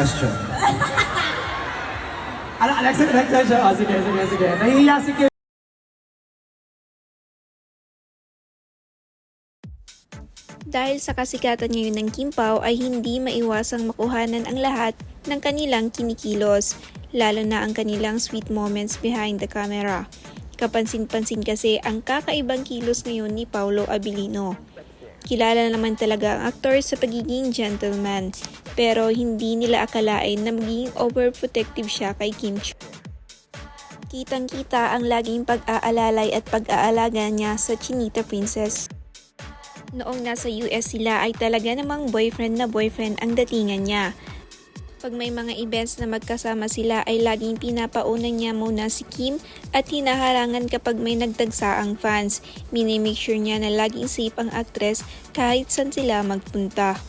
question. Ano, next, next question. Oh, sige, sige, sige. Nahihiya si Kim. Dahil sa kasikatan ngayon ng Kimpaw ay hindi maiwasang makuhanan ang lahat ng kanilang kinikilos, lalo na ang kanilang sweet moments behind the camera. Kapansin-pansin kasi ang kakaibang kilos ngayon ni Paolo Abilino. Kilala naman talaga ang aktor sa pagiging gentleman, pero hindi nila akalain na magiging overprotective siya kay Kim Chiu. Kitang-kita ang laging pag-aalalay at pag-aalaga niya sa Chinita Princess. Noong nasa US sila ay talaga namang boyfriend na boyfriend ang datingan niya. Pag may mga events na magkasama sila ay laging pinapauna niya muna si Kim at hinaharangan kapag may nagtagsa ang fans. Minimake sure niya na laging safe ang actress kahit saan sila magpunta.